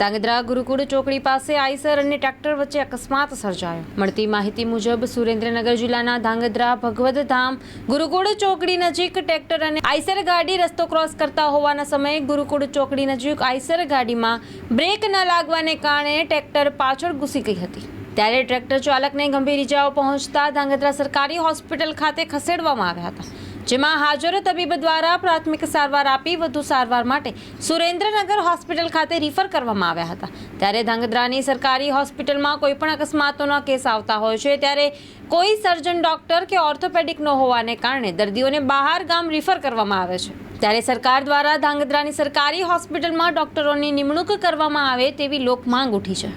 ધાંગધ્રા ગુરુકુળ ચોકડી પાસે આઈસર અને ટ્રેક્ટર વચ્ચે અકસ્માત સર્જાયો. મળતી માહિતી મુજબ સુરેન્દ્રનગર જિલ્લાના ધાંગધ્રા ભગવત ધામ ગુરુકુળ ચોકડી નજીક ટ્રેક્ટર અને આઈસર ગાડી રસ્તો ક્રોસ કરતા હોવાના સમયે ગુરુકુળ ચોકડી નજીક આઈસર ગાડીમાં બ્રેક ન લાગવાને કારણે ટ્રેક્ટર પાછળ ઘૂસી ગઈ હતી. ત્યારે ટ્રેક્ટર ચાલકને ગંભીર ઇજાઓ પહોંચતા ધાંગધ્રા સરકારી હોસ્પિટલ ખાતે ખસેડવામાં આવ્યા હતા. જેમાં હાજર તબીબ દ્વારા પ્રાથમિક સારવાર આપી વધુ સારવાર માટે સુરેન્દ્રનગર હોસ્પિટલ ખાતે રિફર કરવામાં આવ્યા હતા. ત્યારે ધાંગધ્રાની સરકારી હોસ્પિટલમાં કોઈ પણ અકસ્માતોના કેસ આવતા હોય છે, ત્યારે કોઈ સર્જન, ડોક્ટર કે ઓર્થોપેડિક ન હોવાને કારણે દર્દીઓને બહાર ગામ રિફર કરવામાં આવે છે. ત્યારે સરકાર દ્વારા ધાંગધ્રાની સરકારી હોસ્પિટલમાં ડોક્ટરોની નિમણૂક કરવામાં આવે તેવી લોક માંગ ઉઠી છે.